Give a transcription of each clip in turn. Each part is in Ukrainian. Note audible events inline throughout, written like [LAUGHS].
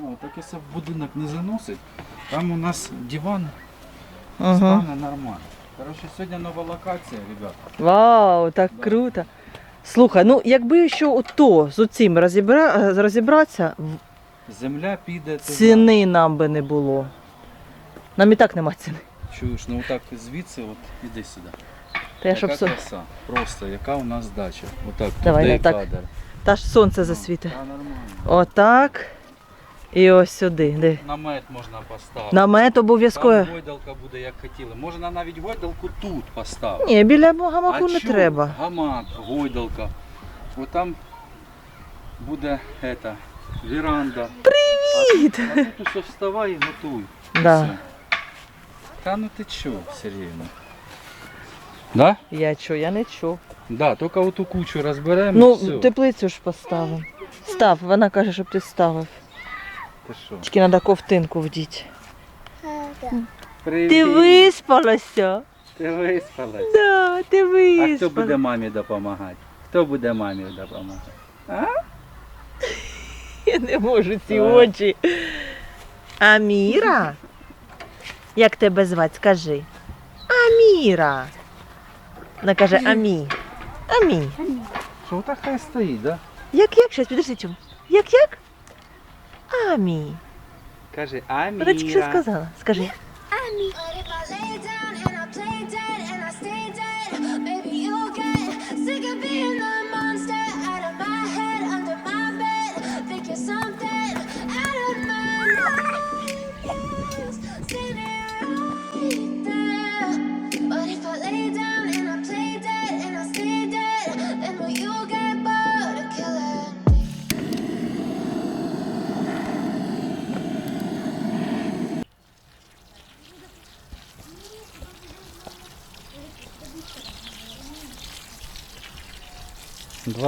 Ну, так якщо в будинок не заносить, там у нас диван Ага. стане нормально. Коротше, сьогодні нова локація, ребят. Вау, так круто. Слухай, ну якби ще ото з оцим розібра... розібратися, в- Земля піде. ти ціни нам би не було. Нам і так нема ціни. знаєш. Чуєш, ну отак звідси, от іди сюди. Та я щоб яка сон... краса. Просто, яка у нас дача. Отак, Давай, туди кадр. Та ж сонце засвіте. Та нормально. Отак. І ось сюди. Де? Намет можна поставити. Намет обов'язково. Там гойдалка буде як хотіли. Можна навіть гойдалку тут поставити. Ні, біля гамаку не чого? треба. Гамак, гойдалка. От там буде ета, веранда. Привіт! А, тут- а тут усе вставай і готуй. Да. Все. Та ну ти чо, Сергійно? Да? Я чо, я не чув. Да, тільки оту кучу розберемо. Ну, все. теплицю ж поставимо. Став, вона каже, щоб ти ставив. Ти що? Тільки треба ковтинку вдіть. Привіт. Ти виспалася? Ти виспалась. Да, ти А хто буде мамі допомагати? Хто буде мамі допомагати? [LAUGHS] Я не можу ці А. очі. Аміра? Як тебе звати? Скажи. Аміра. Вона каже Амі. Амі. Що так хай стоїть, да? Як як? Щас, підожди чому? Як як? Амі. Каже, Аміра. Вона що сказала. Скажи. But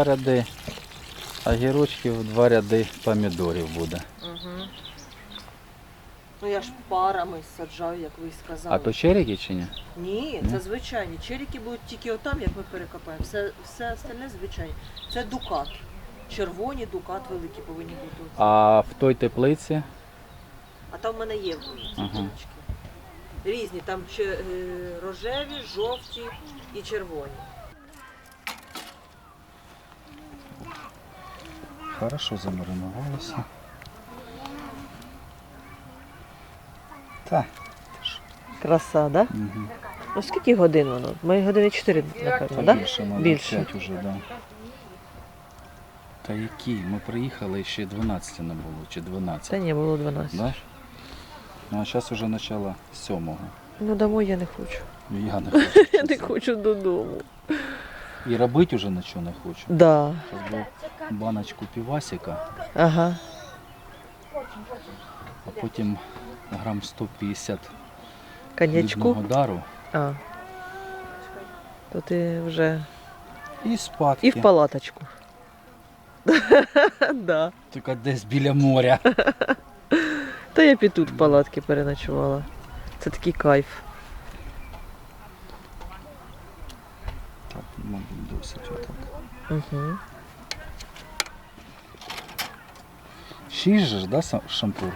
Два ряди огірочків, два ряди помідорів буде. Угу. Ну я ж парами саджаю, як ви і сказали. А то черіки чи ні? Ні, це звичайні. Черіки будуть тільки отам, як ми перекопаємо. Все, все остальне звичайні. Це дукат. Червоні дукат великі повинні бути. А в той теплиці А там в мене є ці Ага. Різні, там ще е, рожеві, жовті і червоні. Хорошо замаринувалося. Так. Краса, так? Да? Угу. Ну скільки годин воно? Ми години 4, напевно, так? Більше, мабуть, Більше. 5 уже, да. Та які? Ми приїхали ще 12 не було, чи 12. Та ні, було 12. Да? Ну а зараз вже начало 7. Ну домой я не хочу. Я не [LAUGHS] хочу. Я не хочу додому. І робити вже нічого не хочу. Да. Би баночку півасика, Ага. а потім грам 150 Конячку. хлібного дару А. То ти вже і спадки. і в палаточку. [LAUGHS] да. Тільки десь біля моря. Та я б і тут в палатки переночувала. Це такий кайф. 80 отак. Угу. 6 же ж, да, шампур?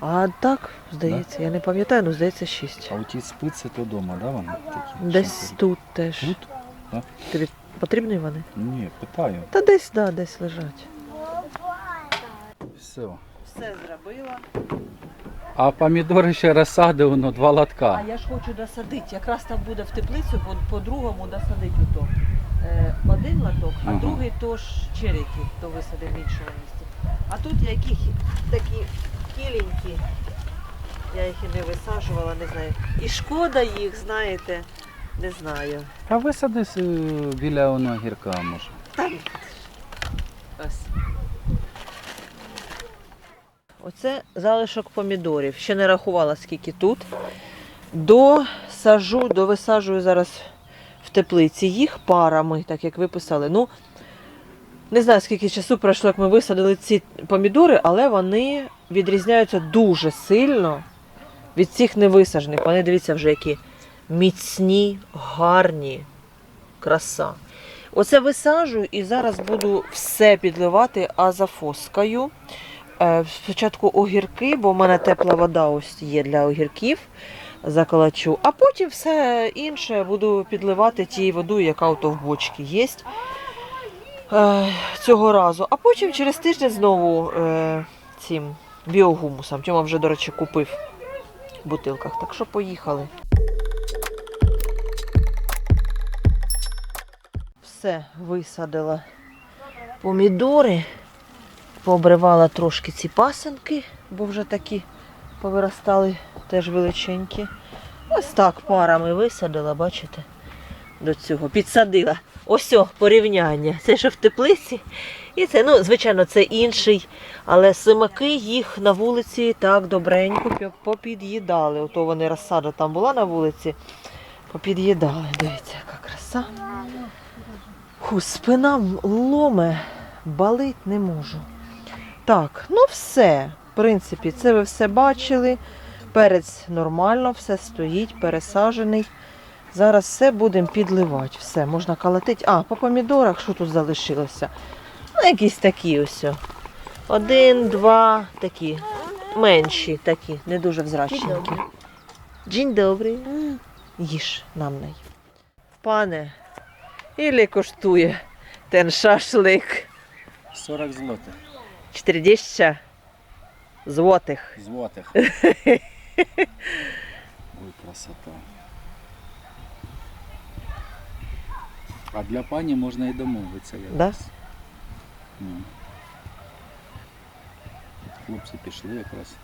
А так, здається, я не пам'ятаю, але здається, шість. А у ті спиці то дома, да, вони такі? Десь шампури? тут теж. Тут? Да? Тобі потрібні вони? Ні, питаю. Та десь, да, десь лежать. Все. Все зробила. А помідори ще розсадив, воно два А я ж хочу досадити. Якраз там буде в теплицю, по- по-другому досадити ото. Е, один лоток, а Ага. другий то ж черіки, то висадив в іншому місці. А тут які хі- такі кіленькі. Я їх і не висаджувала, не знаю. І шкода їх, знаєте, не знаю. А висади с- біля воно гірка може. Ось. Оце залишок помідорів. Ще не рахувала, скільки тут. Досажу, довисаджую зараз в теплиці їх парами, так як ви писали. Ну, не знаю, скільки часу пройшло, як ми висадили ці помідори, але вони відрізняються дуже сильно від цих невисаджених. Вони, дивіться, вже які міцні, гарні. Краса. Оце висаджую і зараз буду все підливати азофоскою. Е, Спочатку огірки, бо в мене тепла вода ось є для огірків. Заколочу, а потім все інше буду підливати тією водою, яка ото в бочці є е, цього разу. А потім через тиждень знову е, цим біогумусом. Тьома вже, до речі, купив в бутилках. Так що поїхали. Все, висадила помідори, пообривала трошки ці пасенки, бо вже такі повиростали теж величенькі. Ось так парами висадила, бачите, до цього. Підсадила. Ось о, порівняння. Це що в теплиці. І це, ну, звичайно, це інший. Але симаки їх на вулиці так добренько попід'їдали. Ото вони розсада там була на вулиці. Попід'їдали. Дивіться, яка краса. Ху, спина ломе, балить не можу. Так, ну все. В принципі, це ви все бачили. Перець нормально, все стоїть, пересаджений. Зараз все будемо підливати. Все, можна калатити. А, по помідорах що тут залишилося? Ну, якісь такі ось. Один, два, такі. Менші такі, не дуже взрачненькі. День добрий. Їж нам най. Пане, ілі коштує ten шашлик 40 злотих. 40 злотих. Злотих. [LAUGHS] [LAUGHS] Ой, красота. А для пані можна і домовитися Да? Ну. Хлопці пішли якраз.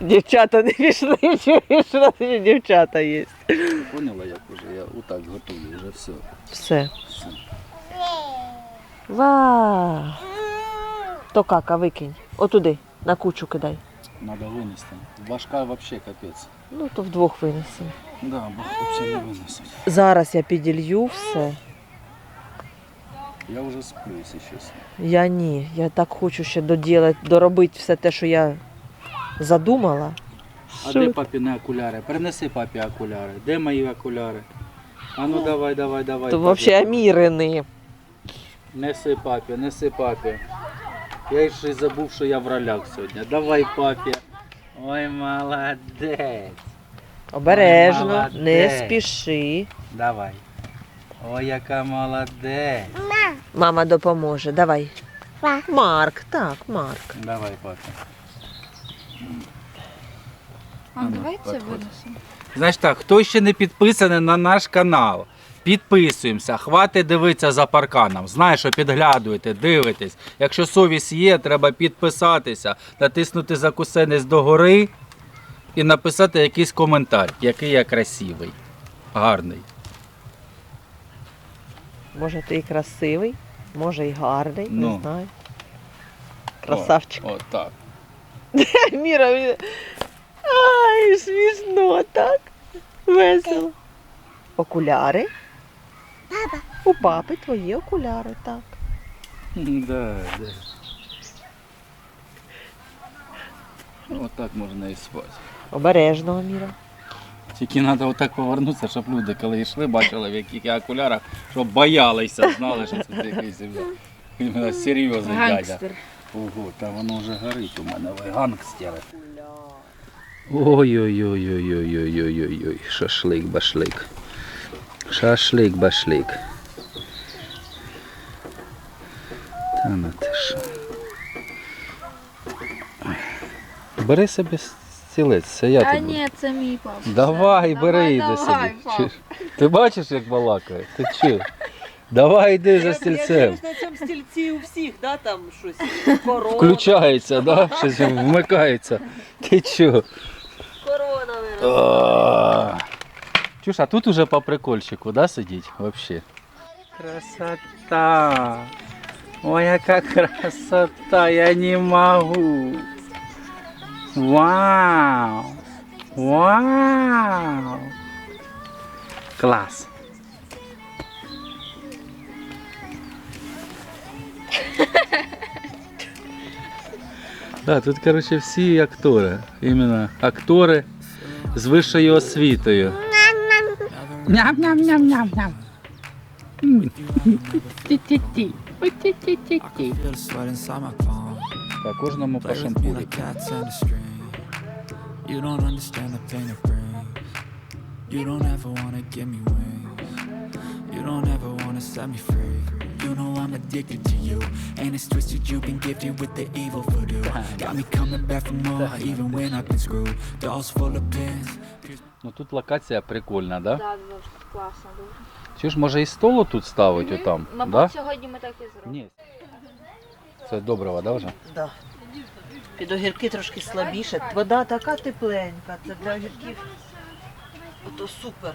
Дівчата не пішли, [LAUGHS] чуєш, дівчата є. Поняла, як уже я отак готую, вже все. Все. все. Ва. То кака викинь. Отуди, на кучу кидай. Надо винести. Важка взагалі капець. Ну, то вдвох винесемо. Да, бо хлопці не винесуть. Зараз я піділью все. Я вже сплю, якщо чесно. Я ні. Я так хочу ще доділати, доробити все те, що я задумала. А Що? де папіни окуляри? Принеси папі окуляри. Де мої окуляри? А ну давай, давай, давай. То папі. взагалі амірини. Неси папі, неси папі. Я ще й забув, що я в ролях сьогодні. Давай папі. Ой, молодець. Обережно, Молодець. не спіши. Давай. Ой, яка молодець. Мама допоможе. Давай. Марк, так, Марк. Давай, папі. А Ну, давай винесемо. Значить так, хто ще не підписаний на наш канал, підписуємося, хватить дивитися за парканом. Знаю, що підглядуєте, дивитесь. Якщо совість є, треба підписатися, натиснути закусенець догори і написати якийсь коментар, який я красивий, гарний. Може, ти і красивий, може і гарний, Ну. не знаю. Красавчик. О, так. [LAUGHS] Міра, мені... Ай, смішно, так? Весело. Окуляри. У папи твої окуляри, так. [LAUGHS] Да, да. Отак можна і спати. Обережно, Міра. Тільки треба отак повернутися, щоб люди, коли йшли, бачили, в яких я окулярах, щоб боялися, знали, що це якийсь іменно серйозний дядя. Гангстер. Ого, та воно вже горить у мене, ви гангстери. Ой-ой-ой-ой-ой-ой-ой-ой, шашлик башлик. Шашлик башлик. Та ну ти що. Бери собі стілець, це я А тобі. ні, це мій папа. Давай, бери, йди собі. давай, пап. Чи- Ти бачиш, як балакає? Ти чи? Давай йди за стільцем. на цьому стільці у всіх, да, там щось. Корона. Включається, да? Щось вмикається. Ти чо? Корона А. Чуш, а тут уже по прикольчику, да, сидіть вообще? Красота! Ой, яка красота, я не могу. Вау! Вау! Класс! [LAUGHS] Да, тут, короче, всі актори. Іменно актори з вищою освітою. Ням-ням-ням-ням-ням. Ті-ті-ті. Ой, ті-ті-ті-ті. Feel the sweat inside my palms. Так, кожному по Play with me шампурі. like cats and a string. You don't understand the pain it brings. You don't ever wanna give me wings. You don't ever wanna set me free. You know I'm addicted to you. And it's twisted, you've been gifted with the evil voodoo. Got me coming back for more, even when I've been screwed. Dolls full of pins. Ну тут локація прикольна, да? Так, дуже класно дуже. Чи ж може і столу тут ставить отам? Мабуть, Да? сьогодні ми так і зробимо. Ні. Це добра вода вже? Да. Під огірки трошки слабіше. Вода така тепленька, це для огірків. Ото супер.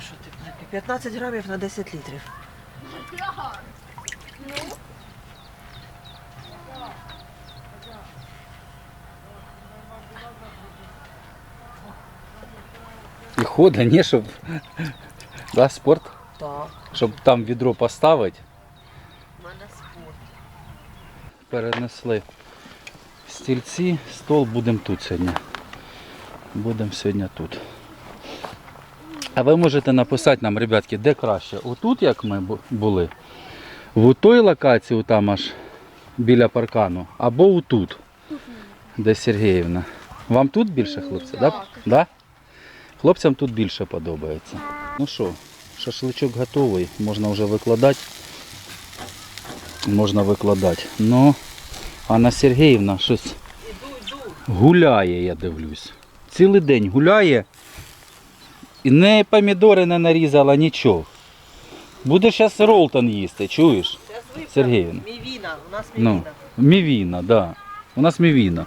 Що тепленьке? 15 грамів на 10 літрів. І ходить, ні, щоб. Да, спорт? Так. Щоб там відро поставити. У мене спорт. Перенесли стільці, стол будемо тут сьогодні. Будемо сьогодні тут. А ви можете написати нам, ребятки, де краще? Отут, як ми були, в той локації, там аж біля паркану, або отут, де Сергіївна. Вам тут більше, хлопці? Да? Так. Да? Хлопцям тут більше подобається. Ну що, шашличок готовий, можна вже викладати. Можна викладати. Ну, Анна Сергіївна щось гуляє, я дивлюсь. Цілий день гуляє. І не помідори не нарізала, нічого. Буде зараз ролтон їсти, чуєш? Сергіївна. Мівіна, у нас Ну, мівіна. мівіна, так. Да. У нас мівіна.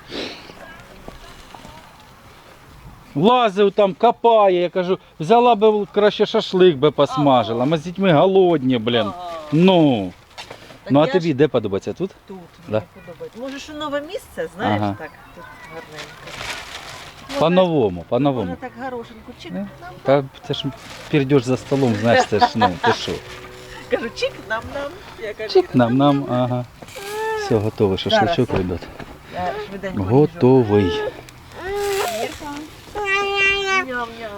Лазив там, копає, я кажу, взяла би краще шашлик би посмажила. Ми з дітьми голодні, блін. Ну. Так Ну а я тобі ж де подобається? Тут? Тут мені подобається. Може, що нове місце, знаєш, Ага. так, тут гарненько. По-новому, по-новому. Можна так горошинку чик. Е? Та це ж перейдеш за столом, знаєш, це ж ну, ти що. [LAUGHS] Кажу, чик нам нам. Я кажу, Чик нам, нам, ага. Все, готовий шашличок, ребят. я швиденько Готовий.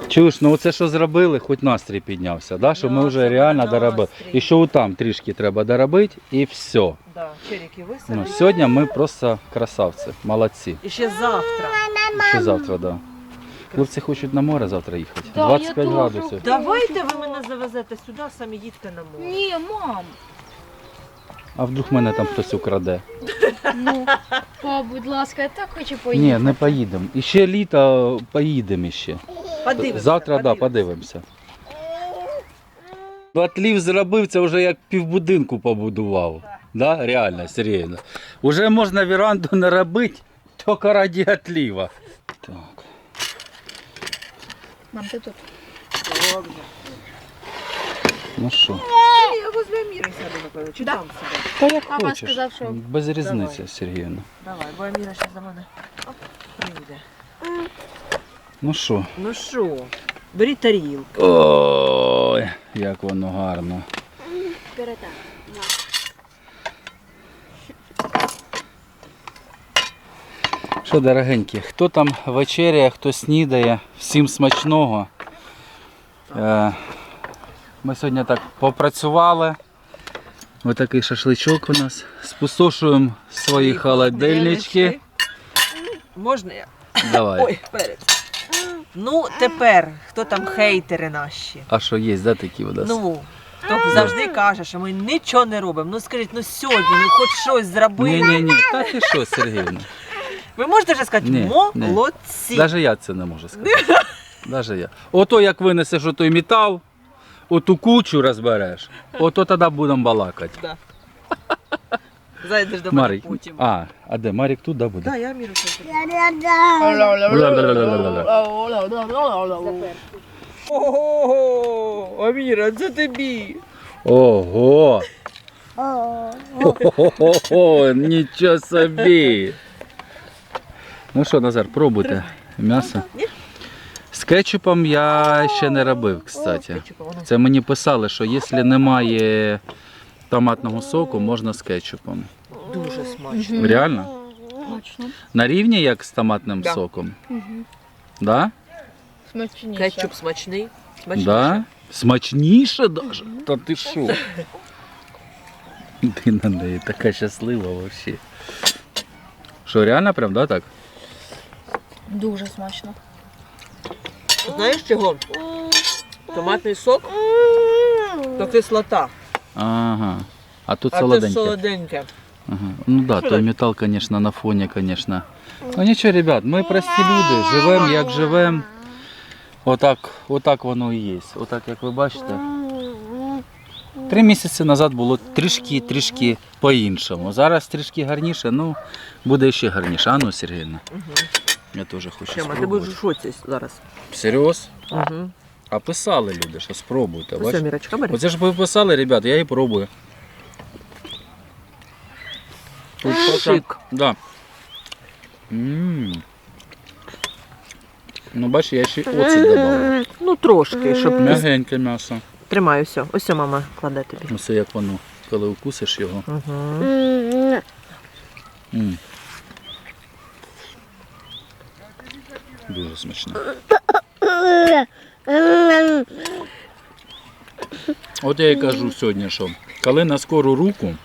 Чуєш, ну оце що зробили, хоч настрій піднявся, да? що ми вже реально настрій. доробили. І що там трішки треба доробити, і все. Да, черіки висадили. Ну, сьогодні ми просто красавці, молодці. І ще завтра. Ще завтра, да. Хлопці хочуть на море завтра їхати. Да, 25 теж. градусів. Давайте ви мене завезете сюди, самі їдьте на море. Ні, мам. А вдруг мене там хтось украде? Ну, [LAUGHS] па, будь ласка, я так хочу Ні, не поїдемо. І ще літо поїдемо ще. Подивимося. Завтра да, подивимося. Отлів зробив, це вже як півбудинку побудував. Да? Реально, серйозно. Уже можна віранду не робити, тільки раді отліва. Так. Мам, ти тут. Ну що, Я возле Аміри сяду, напевно. Чи Да. там та як Папа хочеш. сказав, що- Без різниці, Давай. Сергіївна. Давай, бо Аміра ще за мене оп, прийде. Ну що? Ну що, беріть тарілку. Ой, як воно гарно. Передай. Що, дорогенькі, хто там вечеряє, хто снідає, всім смачного. Е, Ми сьогодні так попрацювали. Ось такий шашличок у нас. Спустошуємо свої холодильнички. Можна я? Давай. Ой, перед. Ну, тепер, хто там хейтери наші? А що є, да, такі у нас? Ну, хто завжди каже, що ми нічого не робимо. Ну скажіть, ну сьогодні, ну хоч щось зробили. ні, ні, ні. Та ти що, Сергіївна? Ви можете вже сказати, Ні, ні. молодці. Навіть я це не можу сказати. Даже я. Ото як винесеш отой метал, оту кучу розбереш, ото тоді будемо балакати. Да. Зайдеш до мене Марик. потім. А, а де Марик тут да, буде? Да, я Аміру ще. Ого, Аміра, це тобі. Ого! Ого, нічого собі. Ну що, Назар, пробуйте м'ясо. Ні? З кетчупом я ще не робив, кстати. Кетчупа, воно. Це мені писали, що якщо немає томатного соку, можна з кетчупом. Дуже смачно. Реально? Смачно. На рівні як з томатним Да. соком? Да? Смачніше. Кетчуп смачний. Смачніше. Да? Смачніше даже? Та ти що? Ти на неї така щаслива взагалі. Що, реально прям, да, так? Дуже смачно. Знаєш чого? Томатний сок то кислота, Ага. А тут а це солоденьке. солоденьке. Ага. Ну да, той металл, конечно, на фоні, конечно. Ну нічого, ребят, ми прості люди, живемо як живемо. Отак, отак воно і є. Отак, як ви бачите. Три місяці назад було трішки, трішки по-іншому. Зараз трішки гарніше, ну буде ще гарніше. А ну, Сергійна. Я теж хочу Тема, ти будеш спробувати. у шоці зараз. Серйоз? Угу. А писали люди, що спробуйте. Все, Мірочка, бери. Оце ж ви писали, ребят, я і пробую. Тут Шик. Да. м Ну, бачиш, я ще оцет додав. Ну трошки, щоб Мягеньке м'ясо. тримаю все. Ось все, мама кладе тобі. Ось як воно, коли укусиш його. Угу. м Дуже смачно. От я і кажу сьогодні, що коли на скору руку,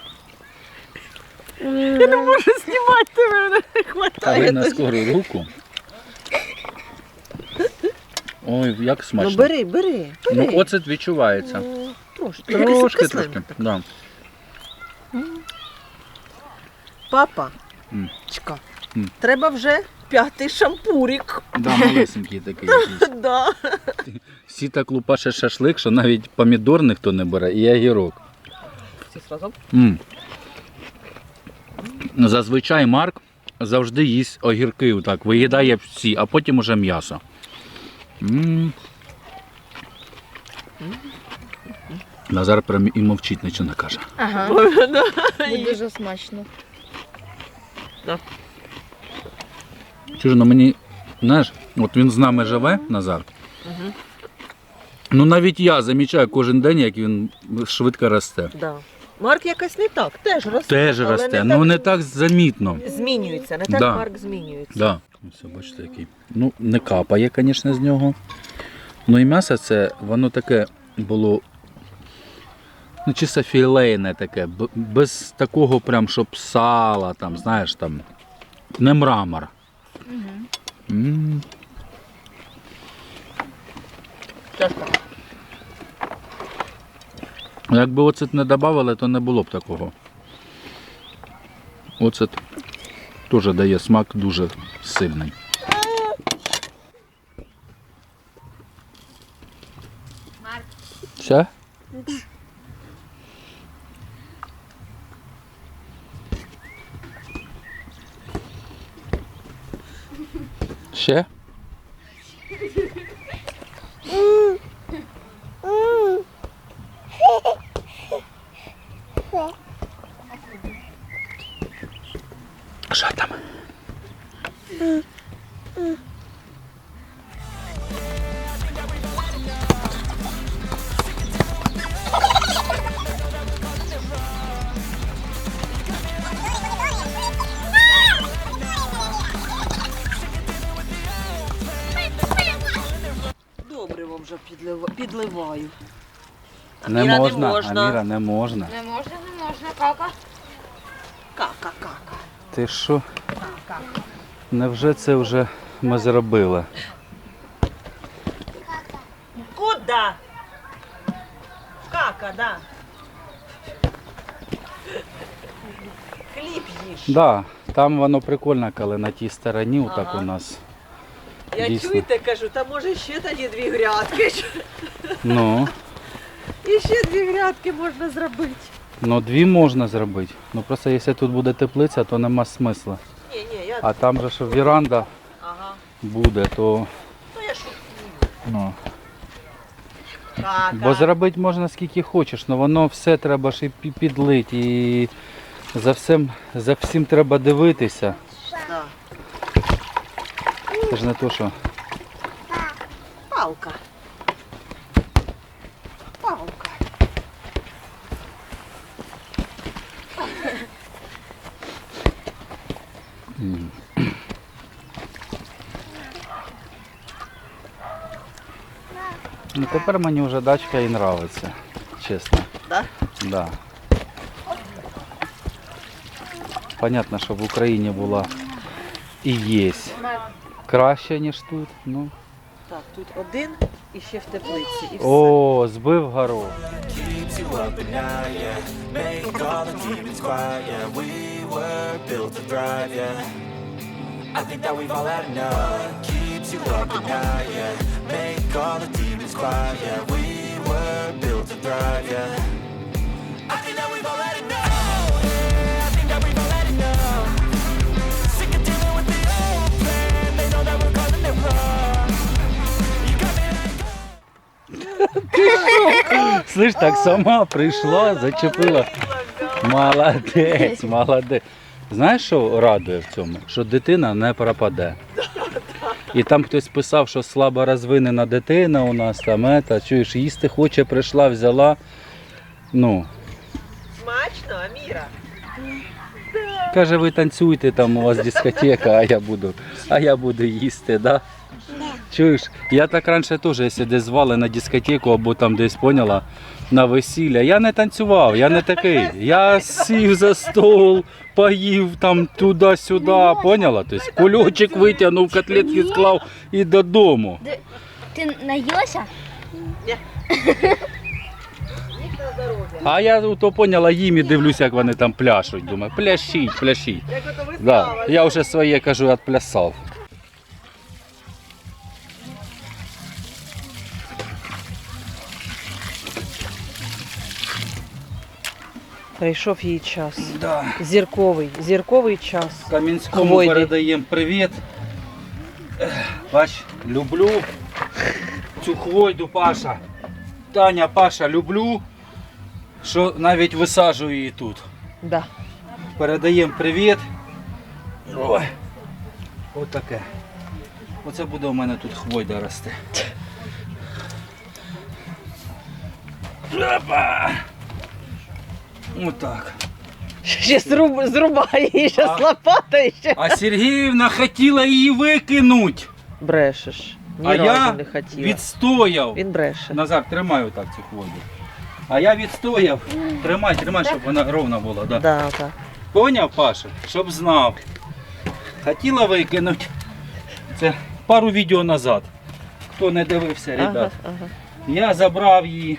Я не можу знімати тебе, не коли хватає. на скору руку. Ой, як Ну смачно. бери, бери. Ну, бери. оцет відчувається. Трошки. Трошки, трошки. так. Да. Папа, М. чка, М. треба вже п'ятий шампурик. Да, малесенький такий. якийсь. [LAUGHS] Да. Всі так лупашать шашлик, що навіть помідор ніхто не бере і огірок. Всі разом. М. Зазвичай Марк завжди їсть огірки, отак, виїдає всі, а потім уже м'ясо. М. Назар прям і мовчить, нічого не каже. Ага. [LAUGHS] Дуже смачно. Чужо, ну мені, знаєш, от він з нами живе, Назар. Ну навіть я замічаю кожен день, як він швидко росте. Да. Марк якось не так, теж росте. Теж але росте, не ну не так замітно. Змінюється, не так Да. Марк змінюється. Да. Ось бачите, який. Ну, не капає, звісно, з нього. Ну і м'ясо це, воно таке було. Ну, чисто філейне таке, без такого прям, щоб сала, там, знаєш, там. Не мрамор. Теж так. Якби оцет не додавали, то не було б такого. Оцет теж дає смак дуже сильний. Все? Ще? Вже підлива- підливаю. Не Аміра, можна, не можна. Аміра, не можна. Не можна, не можна, кака. Кака, кака. Ти що? Невже це вже ми зробили? Куда? Кака, да. Хліб їж. Да, там воно прикольно, коли на тій стороні, отак Ага. у нас. Я дійсно. чуєте, кажу, та може ще тоді дві грядки. Ну, І ще дві грядки можна зробити. ну дві можна зробити. Ну просто якщо тут буде теплиця, то нема смисла. Ні, ні, я. А там же що віранда Ага. буде, то Ну я шуткую. ну. Кака. Бо зробити можна скільки хочеш, але воно все треба ж і пі- підлити. І за всім, за всім треба дивитися. Да. Це ж не то, що. Палка. Палка. Ну тепер мені вже дачка і нравиться, чесно. Да? Да. понятно, що в Україні була і є Краще, ніж тут. Ну. Так, тут один і ще в теплиці. І все. О, збив горох. keeps you up at night, yeah. Make all the demons quiet, yeah. We were built to thrive, yeah. I think that we've all had enough. Keeps you up at night, yeah. Make all the demons quiet, yeah. We were built to thrive, yeah. I think that we've all had enough. Слиш, так сама прийшла, зачепила. Молодець, молодець. Знаєш, що радує в цьому? Що дитина не пропаде. І там хтось писав, що слабо розвинена дитина у нас там, ета, чуєш, їсти хоче, прийшла, взяла. Ну, Смачно, Аміра. каже, ви танцюйте, там у вас дискотека, а я буду, а я буду їсти, да? Чуєш, я так раніше теж, якщо десь звали на дискотеку або там десь поняла на весілля. Я не танцював, я не такий. Я сів за стол, поїв там туди-сюди, поняла? Тобто кульочок витягнув, котлетки склав і додому. Ти наїлася? [LAUGHS] А я то поняла, їм і дивлюся, як вони там пляшуть. Думаю, пляшіть, пляшіть. Да. Я вже своє кажу, відплясав. Прийшов її час. Да. Зірковий, зірковий час. Кам'янському Хвойди. передаємо привіт. Бач, люблю цю хвойду, Паша. Таня, Паша, люблю, що навіть висаджую її тут. Да. Передаємо привіт. Ой. Ось таке. Оце буде у мене тут хвойда рости. Опа! Отак. Ще зруб, зрубає її, ще А. з лопатою ще. А Сергіївна хотіла її викинуть. Брешеш. Ні а я не хотіла. відстояв. Він бреше. Назар, тримай отак цю хвойду. А я відстояв. Тримай, тримай, щоб вона ровна була. Да. Да, так. Поняв, Паша? Щоб знав. Хотіла викинути. Це пару відео назад. Хто не дивився, ребят. Ага, ага. Я забрав її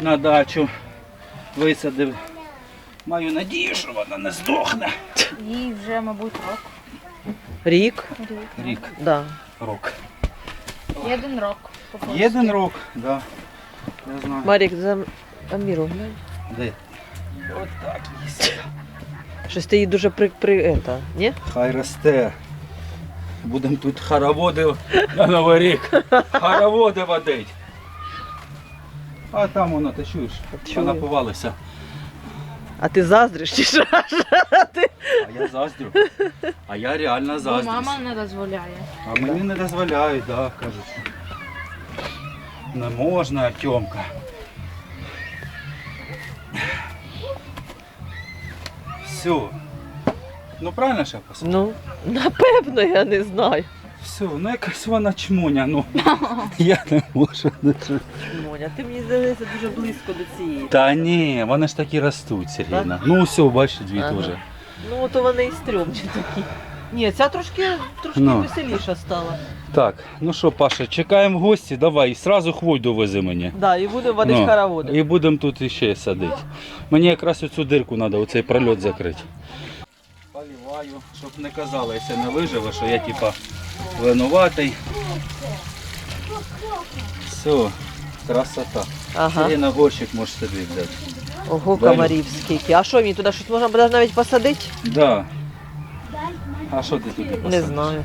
на дачу, висадив. Маю надію, що вона не здохне. Їй вже, мабуть, рок. Рік? Рік, Да. рок. Один рок. по-польськи. Єдин рок, да. Я знаю. Марік, за Аміру глянь. Де? От так є. Щось ти її дуже при... при... Ета, ні? Хай росте. Будемо тут хороводи на Новий рік. Хороводи водить. А там воно, ти чуєш? Чую. Вона повалися. А ти заздриш чи що? [LAUGHS] ти... А я заздрю. А я реально Бо заздрю. мама не дозволяє. А мені не дозволяють, да, кажуть. Не можна, Артемка. Все. Ну правильно ж я посадив? Ну, напевно, я не знаю. Все, ну якась вона чмуня, ну. [LAUGHS] Я не можу. не чу- Моня, ти мені здається дуже близько до цієї. Та ні, вони ж такі ростуть, Сергійна. Ну все, бачиш, дві Ага. теж. Ну, то вони і стрьомні такі. Ні, ця трошки, трошки Ну. веселіша стала. Так, ну що, Паша, чекаємо в гості, давай, і сразу хвойду вези мені. Да, і буде водить Ну. І будемо тут іще садити. Мені якраз оцю дирку треба, оцей прольот закрити. Поливаю, щоб не казали, якщо не виживе, що я типа винуватий. Все, красота. Ага. Сергій на горщик можеш собі взяти. Ого, Далі. комарів скільки. А що мені туди щось можна буде навіть посадити? Да. А що ти туди Не знаю.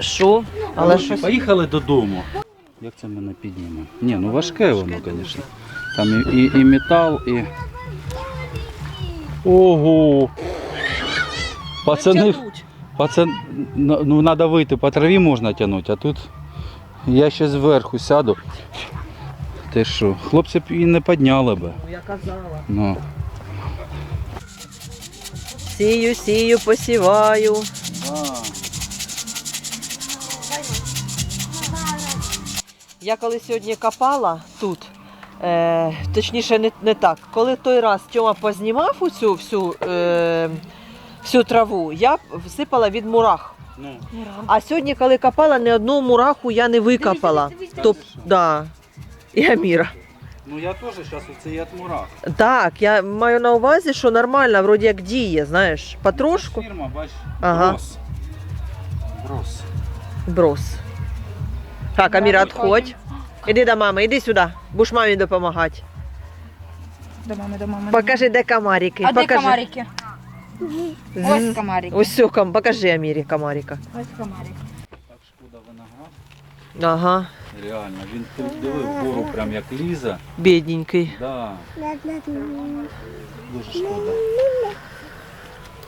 Що? Але Ну, щось. Поїхали додому. Як це мене підніме? Ні, ну важке воно, звісно. Там і, і, і метал, і. Ого! Пацани, пацан, ну треба вийти, по траві можна тягнути, а тут я ще зверху сяду. Ти що, хлопці б і не підняли би. Я казала. Ну. Сію, сію, посіваю. Я коли сьогодні копала тут, Е, точніше, не, не так. Коли той раз Тьома познімав усю всю, е, всю траву, я всипала від мурах. Ну, А сьогодні, коли копала, ні одну мураху я не викопала. Дивись, Тоб, да. І Аміра. ну я теж зараз оце є мурах. Так, я маю на увазі, що нормально, вроді як діє, знаєш, потрошку. Фірма, бач, Ага. брос. Брос. Брос. Так, Аміра, відходь. Іди до мами, іди сюди. Будеш мамі допомагати. До мами, до мами. Покажи, де комарики. А де покажи. комарики? Ось комарики. Ось все, ком- покажи Амірі комарика. Ось комарик. Так шкода виноград. Ага, Реально, він тут диви вгору прям як лізе. бідненький. Да. Дуже шкода.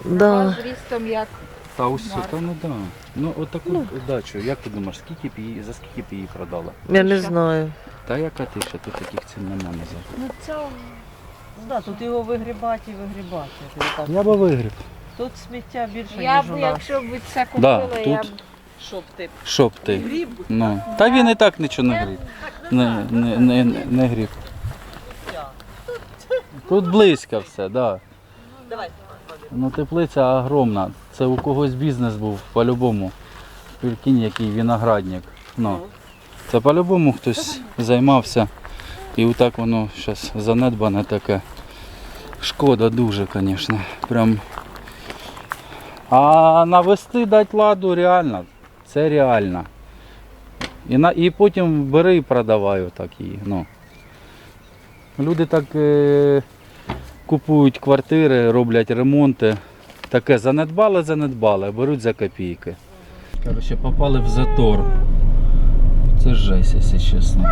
Да. З рістом як. Та ось Марк. та ну да. Ну от таку дачу, як ти думаєш, скільки б її, за скільки б її продала? Я не знаю. Та яка ти ще тут таких цін нема назад. Ну це. Да, тут його вигрібати і вигрібати. Я би вигріб. Тут сміття більше, Я ніж б, у нас. якщо б це Да, купила, я б. тут. Щоб ти Щоб ти. гріб, Ну. Та він і так нічого не гріб. Не, не, не, не гріб. Тут близько все, да. давай. Ну теплиця огромна. Це у когось бізнес був по-любому. Прикинь, який виноградник. Ну. Це по-любому хтось займався. І отак воно зараз занедбане таке. Шкода дуже, звісно. Прям. А навести дать ладу реально. Це реально. І, на, і потім бери і продавай отак її. Ну. Люди так е, купують квартири, роблять ремонти. Таке занедбали, занедбали, беруть за копійки. Коротше, попали в затор. Це жесть, якщо чесно.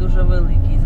Дуже великий